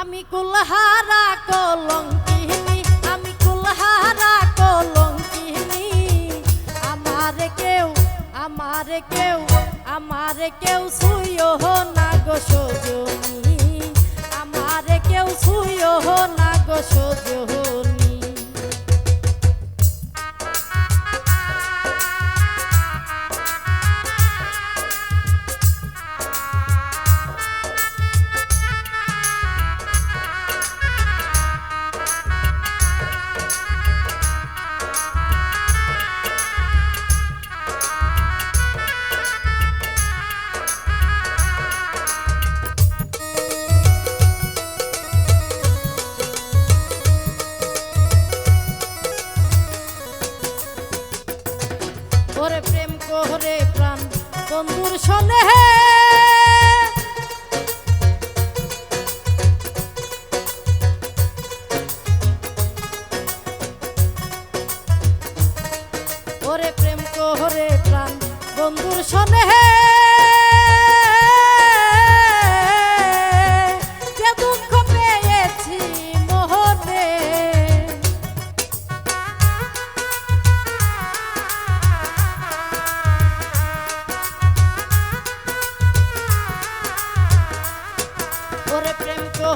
আমি কুলহারা কলঙ্কিনী, আমি কুলহারা কলঙ্কিনী। আমার কেউ আমার কেউ আমার কেউ শুইও না গো সজনী। আমার কেউ শুইও না গো সজনী। ওরে প্রেম কোহরে প্রাণ। বন্ধুর সনে ওরে প্রেম কোহরে প্রাণ। বন্ধুর সনে যে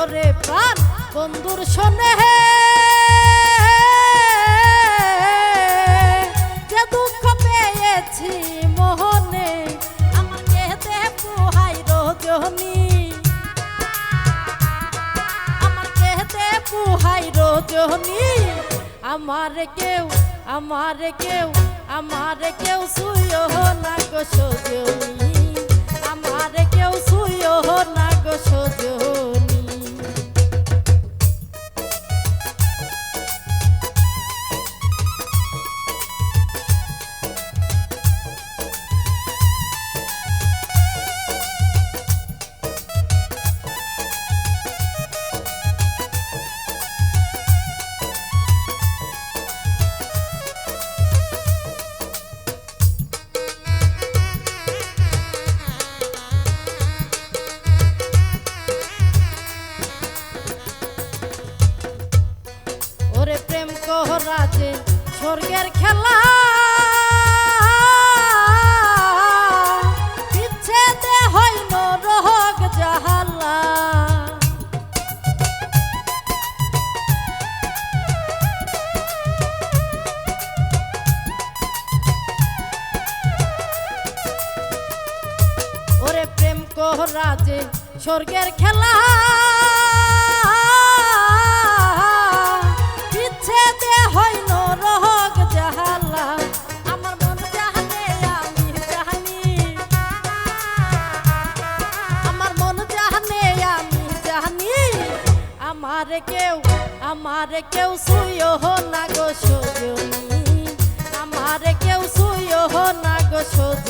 কোহরে প্রাণ, বন্ধুর শোনে যে দুঃখ পেয়েছি মোহনে আমার কেহতে পুহাই রজনী। আমার কেহতে পুহাই রজনী। আমার কেউ আমার কেউ আমার কেউ শুইও না গো সজনী। ওরে প্রেম কহরাজে স্বর্গের খেলা। কহরাজে স্বর্গের খেলা। আমার কেউ আমার কেউ শুইও না গো সজনী। আমার কেউ শুইও না গো সজনী।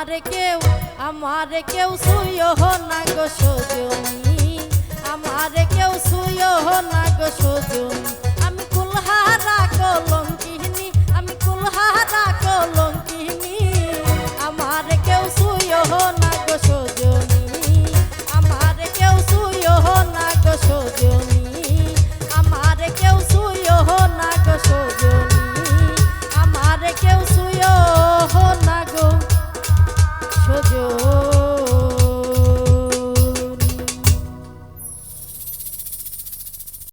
আমার কেউ আমার কেউ শুইও না গো সজনী আমার কেউ শুইও না